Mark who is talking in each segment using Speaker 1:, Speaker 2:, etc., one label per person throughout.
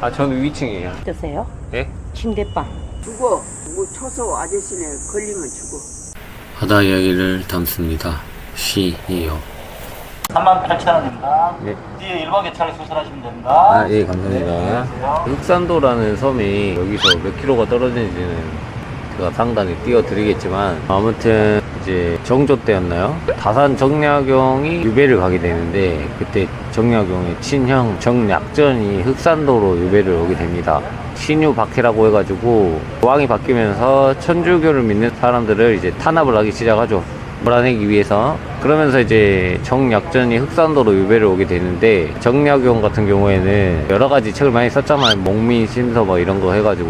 Speaker 1: 아, 저는 위층이에요.
Speaker 2: 어떠세요?
Speaker 1: 예?
Speaker 2: 침대방.
Speaker 3: 죽어. 뭐 쳐서 아저씨네 걸리면 죽어.
Speaker 4: 바다 이야기를 담습니다. 시이요.
Speaker 5: 38,000원입니다.
Speaker 1: 네.
Speaker 5: 뒤에 일반 개차를 수술하시면 됩니다.
Speaker 1: 아, 예, 감사합니다. 흑산도라는 섬이 여기서 몇 킬로가 떨어지는지는 제가 상단에 띄워드리겠지만, 아무튼 이제 정조 때였나요? 다산 정약용이 유배를 가게 되는데, 그때 정약용의 친형 정약전이 흑산도로 유배를 오게 됩니다. 신유 박해라고 해가지고, 왕이 바뀌면서 천주교를 믿는 사람들을 이제 탄압을 하기 시작하죠. 몰아내기 위해서. 그러면서 이제 정약전이 흑산도로 유배를 오게 되는데 정약용 같은 경우에는 여러 가지 책을 많이 썼잖아요. 목민 심서 뭐 이런 거 해가지고.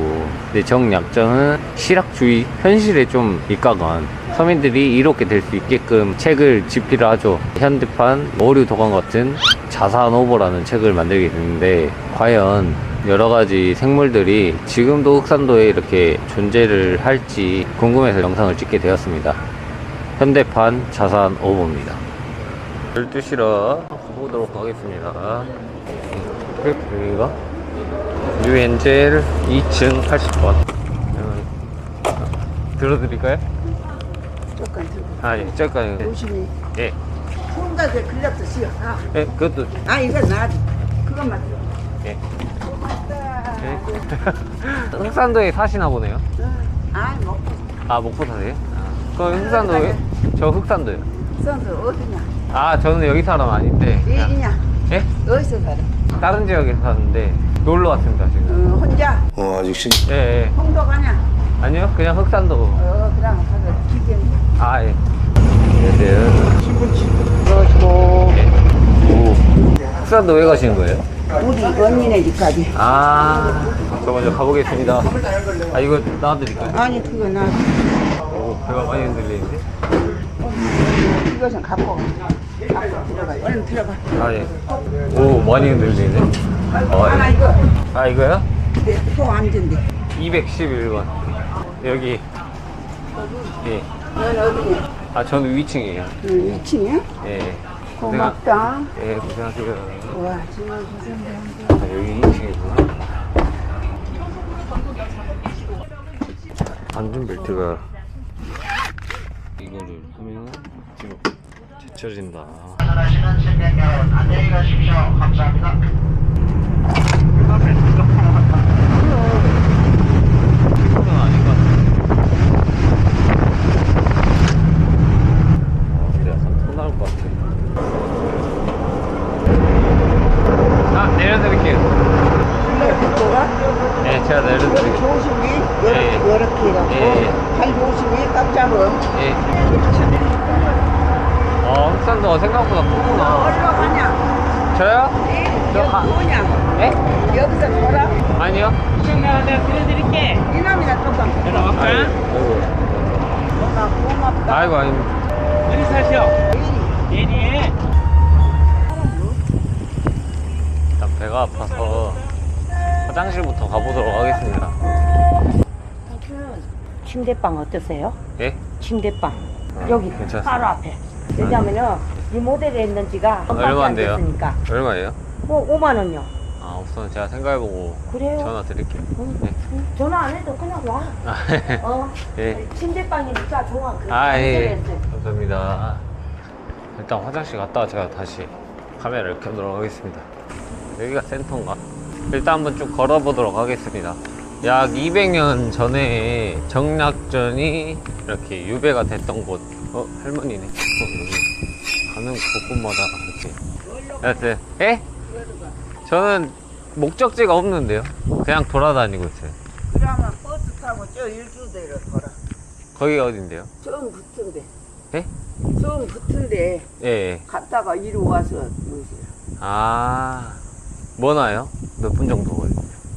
Speaker 1: 근데 정약전은 실학주의 현실에 좀 입각한 서민들이 이롭게 될 수 있게끔 책을 집필을 하죠. 현대판 오류 도감 같은 자산오보라는 책을 만들게 되는데 과연 여러 가지 생물들이 지금도 흑산도에 이렇게 존재를 할지 궁금해서 영상을 찍게 되었습니다. 현대판 자산 오보입니다. 12시라 보도록 하겠습니다. 여기가 유엔젤 2층 80번. 들어드릴까요?
Speaker 3: 조금 들고.
Speaker 1: 아, 예, 잠깐.
Speaker 3: 조심히.
Speaker 1: 예.
Speaker 3: 혼자서 걸렸어, 씨어. 아,
Speaker 1: 예, 그것도.
Speaker 3: 아 이거 놔줘. 그것만 들어.
Speaker 1: 예.
Speaker 3: 고맙다.
Speaker 1: 예. 흑산도에 사시나 보네요.
Speaker 3: 응. 아, 먹고
Speaker 1: 아, 목포 사세요? 아, 그럼 흑산도에? 저 흑산도요.
Speaker 3: 선수 어디냐?
Speaker 1: 아, 저는 여기 사람 아닌데. 그냥-
Speaker 3: 어디냐?
Speaker 1: 예?
Speaker 3: 어디서 살아?
Speaker 1: 다른 지역에 사는데 놀러 왔습니다, 지금.
Speaker 3: 어, 혼자?
Speaker 6: 어, 아직 신,
Speaker 1: 예, 예.
Speaker 3: 홍도 가냐?
Speaker 1: 아니요, 그냥 흑산도.
Speaker 3: 어, 그럼 가서 기계.
Speaker 1: 아, 예. 안녕하세요. 들어가시고. 예. 오. 흑산도 왜 가시는 거예요?
Speaker 3: 우리 언니네 집까지.
Speaker 1: 아, 저 먼저 가보겠습니다. 아, 이거 나와드릴까요?
Speaker 3: 아니, 그거 나.
Speaker 1: 오, 배가 많이 흔들리는데?
Speaker 3: 이것은 갖고. 갖고 들어가. 얼른 들어가.
Speaker 1: 아, 예. 오, 많이 흔들리네. 아, 예.
Speaker 3: 이거.
Speaker 1: 아 이거요?
Speaker 3: 내소 앉은데.
Speaker 1: 211번. 여기. 예.
Speaker 3: 넌 어디냐?
Speaker 1: 아, 저는 위층이에요.
Speaker 3: 응, 2층이야?
Speaker 1: 예.
Speaker 3: 고맙다.
Speaker 1: 예, 고생하세요.
Speaker 3: 와, 정말 고생한다.
Speaker 1: 아, 여기 2층이구나. 안전벨트가 이거를 하면 뒤로 뒤쳐진다.
Speaker 5: 하시는 승객 여러분 안녕히 가십시오. 감사합니다.
Speaker 1: 나올 것 같아. 아, 내려드릴게요.
Speaker 3: 너가?
Speaker 1: 네, 제가
Speaker 3: 여기
Speaker 1: 내려드릴게요.
Speaker 3: 조심히.
Speaker 1: 예,
Speaker 3: 이렇게,
Speaker 1: 예.
Speaker 3: 이렇게 해갖고.
Speaker 1: 예, 예.
Speaker 3: 팔 조심히 딱 잡아.
Speaker 1: 예. 어, 생각보다 크구나.
Speaker 3: 어디로 가냐?
Speaker 1: 저요?
Speaker 3: 예?
Speaker 1: 저
Speaker 3: 여기
Speaker 1: 가-
Speaker 3: 뭐냐?
Speaker 1: 예?
Speaker 3: 여기서 걸어?
Speaker 1: 아니요.
Speaker 3: 이놈이나 조금.
Speaker 1: 아이고.
Speaker 3: 너가 고맙다.
Speaker 1: 아이고, 아이고. 일단 배가 아파서 화장실부터 가보도록 하겠습니다.
Speaker 2: 침대방 어떠세요?
Speaker 1: 예?
Speaker 2: 침대방.
Speaker 1: 어,
Speaker 2: 여기
Speaker 1: 괜찮습니다.
Speaker 2: 바로 앞에. 왜냐면은 리모델 했는 지가 한 번밖에 안
Speaker 1: 얼마인데요?
Speaker 2: 됐으니까.
Speaker 1: 얼마예요?
Speaker 2: 뭐 5만 원요.
Speaker 1: 아, 우선 제가 생각해보고
Speaker 2: 그래요?
Speaker 1: 전화 드릴게요.
Speaker 2: 응,
Speaker 1: 네.
Speaker 2: 응. 전화 안 해도 그냥 와.
Speaker 1: 아,
Speaker 2: 어.
Speaker 1: 예.
Speaker 2: 침대방이니까 좋아. 그
Speaker 1: 아, 예.
Speaker 2: 안전했어요.
Speaker 1: 감사합니다. 일단 화장실 갔다가 제가 다시 카메라를 켜도록 하겠습니다. 여기가 센터인가? 일단 한번 쭉 걸어보도록 하겠습니다. 약 200년 전에 정락전이 이렇게 유배가 됐던 곳. 어, 할머니네. 가는 곳곳마다 이렇게. 네, 예? 저는 목적지가 없는데요. 그냥 돌아다니고 있어요.
Speaker 3: 그러면 버스 타고 저 일주대로 돌아.
Speaker 1: 거기가 어딘데요?
Speaker 3: 처음 붙은데.
Speaker 1: 예?
Speaker 3: 처음 붙은데
Speaker 1: 예, 예.
Speaker 3: 갔다가 이리 와서 뭐지?
Speaker 1: 아, 뭐나요? 몇 분 정도 걸려요?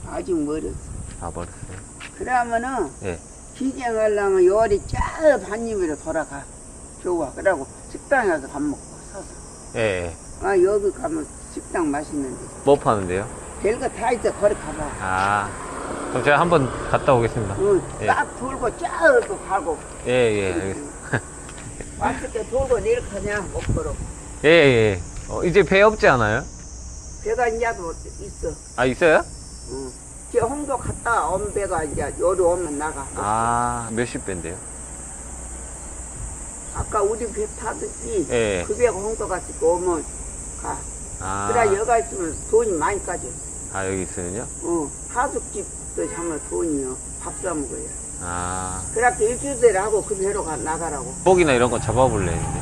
Speaker 3: 아직 멀었어.
Speaker 1: 아, 멀었어요.
Speaker 3: 그러면은
Speaker 1: 예.
Speaker 3: 기경하려면 요리 쫙 반입으로 돌아가. 좋아. 그러고 식당에 가서 밥 먹고.
Speaker 1: 예, 예.
Speaker 3: 아 여기 가면 식당 맛있는데.
Speaker 1: 뭐 파는데요?
Speaker 3: 별거 다 있어. 거리 가봐.
Speaker 1: 아, 그럼 제가 한번 갔다 오겠습니다.
Speaker 3: 응,
Speaker 1: 예.
Speaker 3: 딱 돌고 쫙또 가고.
Speaker 1: 예, 예, 알겠습니다.
Speaker 3: 왔을 때 돌고 내일 가냐 목포로.
Speaker 1: 예, 예. 어, 이제 배 없지 않아요?
Speaker 3: 배가 이제도 있어.
Speaker 1: 아, 있어요?
Speaker 3: 응. 저 홍도 갔다 온 배가 이제 요리 오면 나가.
Speaker 1: 아, 몇십 배인데요?
Speaker 3: 아까 우리 배 타듯이
Speaker 1: 예.
Speaker 3: 그 배가 홍도 때 오면 가.
Speaker 1: 아,
Speaker 3: 그래 여가 있으면 돈이 많이 까져.
Speaker 1: 아, 여기 있으면요?
Speaker 3: 어, 하숙집도 하면 돈이요. 밥 사 먹어야.
Speaker 1: 아,
Speaker 3: 그렇게 일주일에 하고 그 배로 가, 나가라고.
Speaker 1: 뻑이나 이런 거 잡아볼래 했는데.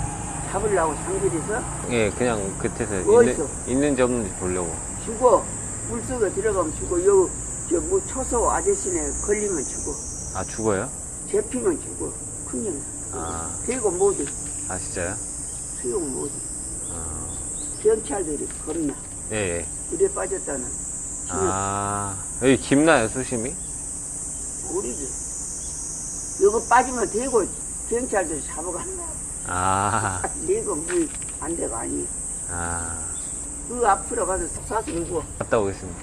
Speaker 3: 잡으려고 장길에서
Speaker 1: 예, 그냥 끝에서
Speaker 3: 어디서?
Speaker 1: 있는, 있는지 없는지 보려고.
Speaker 3: 죽어. 물속에 들어가면 죽어. 요, 저, 뭐, 초소 아저씨네 걸리면 죽어.
Speaker 1: 아, 죽어요?
Speaker 3: 잡히면 죽어. 큰일 나.
Speaker 1: 아,
Speaker 3: 그리고 못해.
Speaker 1: 아, 진짜요?
Speaker 3: 수용 못해.
Speaker 1: 아,
Speaker 3: 경찰들이 겁나.
Speaker 1: 예, 예.
Speaker 3: 물에 빠졌다는.
Speaker 1: 아, 여기 깊나요, 수심이?
Speaker 3: 우리들. 이거 빠지면 되고, 경찰들이 잡아간다.
Speaker 1: 아,
Speaker 3: 이거 물안 돼가 아니.
Speaker 1: 아,
Speaker 3: 그 앞으로 가서 사서 누구.
Speaker 1: 갔다 오겠습니다.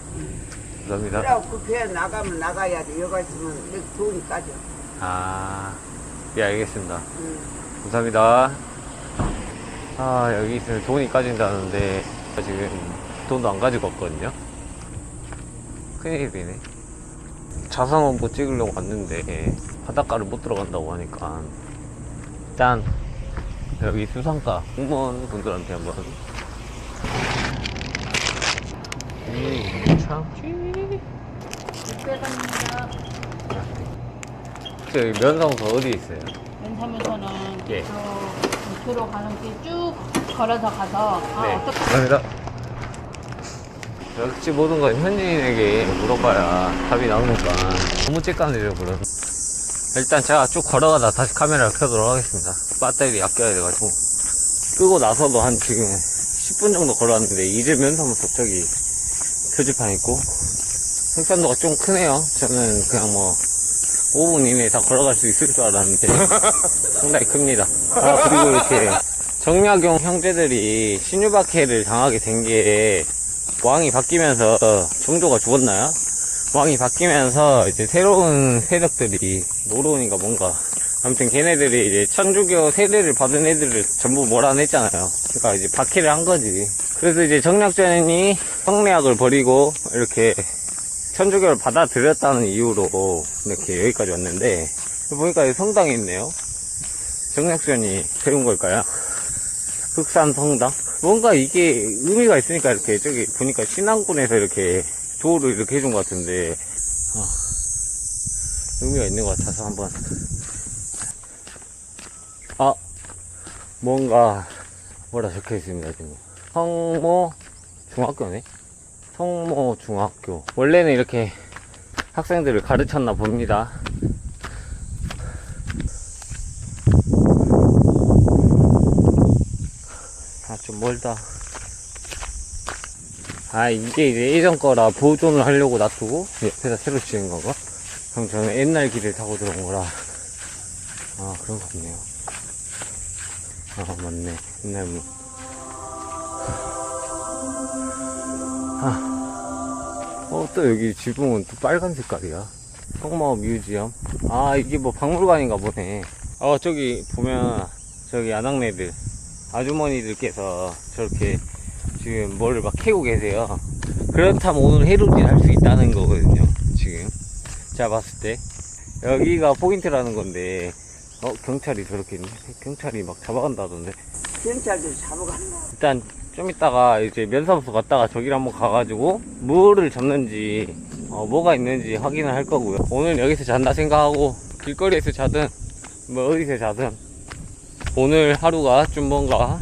Speaker 1: 감사합니다.
Speaker 3: 그래고 그배 나가면 나가야 돼. 여가 있으면 내 돈이 까져.
Speaker 1: 아, 예, 알겠습니다.
Speaker 3: 응.
Speaker 1: 감사합니다. 아, 여기 있으면 돈이 까진다는데, 지금 돈도 안 가지고 왔거든요? 큰일이네. 자산원보 찍으려고 왔는데, 바닷가를 못 들어간다고 하니까, 일단, 여기 수상가 공무원 분들한테 한번. 음, 참. 저기 면사무소 어디 있어요?
Speaker 6: 면사무소는
Speaker 1: 예.
Speaker 6: 저 도로 가는 길 쭉 걸어서 가서 아,
Speaker 1: 네.
Speaker 6: 어떻게
Speaker 1: 감사합니다. 역시 모든 건 현지인에게 물어봐야 답이 나오니까 너무 찌까내려 그런. 일단 제가 쭉 걸어가다 다시 카메라를 켜도록 하겠습니다. 배터리 아껴야 돼가지고. 끄고 나서도 한 지금 10분 정도 걸어왔는데 이제 면사무소 저기 표지판 있고 흑산도가 좀 크네요. 저는 그냥 뭐 5분 이내에 다 걸어갈 수 있을 줄 알았는데 상당히 큽니다. 아 그리고 이렇게 정약용 형제들이 신유박해를 당하게 된 게 왕이 바뀌면서 정조가 죽었나요? 왕이 바뀌면서 이제 새로운 세력들이 노론인가 뭔가 아무튼 걔네들이 이제 천주교 세례를 받은 애들을 전부 몰아냈잖아요. 그러니까 이제 박해를 한 거지. 그래서 이제 정략전이 성례학을 버리고 이렇게 천주교를 받아들였다는 이유로 이렇게 여기까지 왔는데 보니까 여기 성당이 있네요. 정략전이 세운 걸까요? 흑산 성당? 뭔가 이게 의미가 있으니까 이렇게 저기 보니까 신앙군에서 이렇게 조를 이렇게 해준 것 같은데 아, 의미가 있는 것 같아서 한번 아 뭔가 뭐라 적혀 있습니다 지금 성모 중학교네 성모 중학교. 원래는 이렇게 학생들을 가르쳤나 봅니다. 아 좀 멀다. 아 이게 이제 예전 거라 보존을 하려고 놔두고 옆에다 새로 지은 건가? 그럼 저는 옛날 길을 타고 들어온 거라. 아 그런 거 같네요. 아 맞네. 옛날 뭐 아. 어, 또 여기 지붕은 또 빨간 색깔이야. 성마을 뮤지엄. 아, 이게 뭐 박물관인가 보네. 어, 저기 보면, 저기 아낙네들, 아주머니들께서 저렇게 지금 뭐를 막 캐고 계세요. 그렇다면 오늘 해루질 할 수 있다는 거거든요. 지금. 제가 봤을 때. 여기가 포인트라는 건데, 어, 경찰이 저렇게 있네. 경찰이 막 잡아간다던데.
Speaker 3: 경찰들이 잡아간다.
Speaker 1: 일단 좀 이따가 이제 면사무소 갔다가 저기를 한번 가가지고 뭐를 잡는지 어, 뭐가 있는지 확인을 할 거고요. 오늘 여기서 잔다 생각하고 길거리에서 자든 뭐 어디서 자든 오늘 하루가 좀 뭔가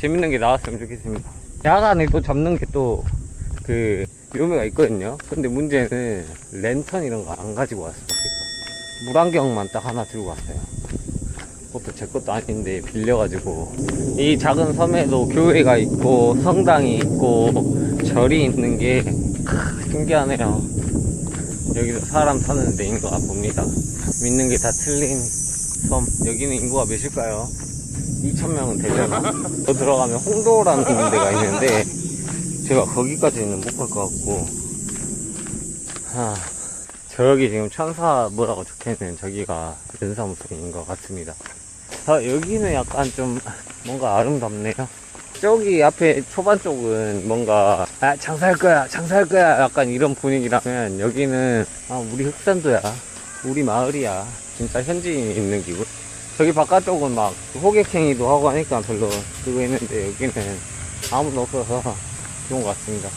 Speaker 1: 재밌는 게 나왔으면 좋겠습니다. 야간에 또 잡는 게 또그 묘미가 있거든요. 근데 문제는 랜턴 이런 거 안 가지고 왔어요. 물안경만 딱 하나 들고 왔어요 그것도 제 것도 아닌데 빌려가지고. 이 작은 섬에도 교회가 있고 성당이 있고 절이 있는 게 크, 신기하네요. 여기도 사람 사는 데인가 봅니다. 믿는 게 다 틀린 섬. 여기는 인구가 몇일까요? 2천명은 되려나? 더 들어가면 홍도라는 데가 있는데 제가 거기까지는 못 갈 것 같고. 하, 저기 지금 천사 뭐라고 적혀있는 저기가 연사무소인 것 같습니다. 자, 여기는 약간 좀 뭔가 아름답네요. 저기 앞에 초반 쪽은 뭔가 아 장사할 거야 장사할 거야 약간 이런 분위기라면 여기는 아 우리 흑산도야. 우리 마을이야. 진짜 현지인이 있는 기분. 저기 바깥쪽은 막 호객행위도 하고 하니까 별로 그거 있는데 여기는 아무도 없어서 좋은 것 같습니다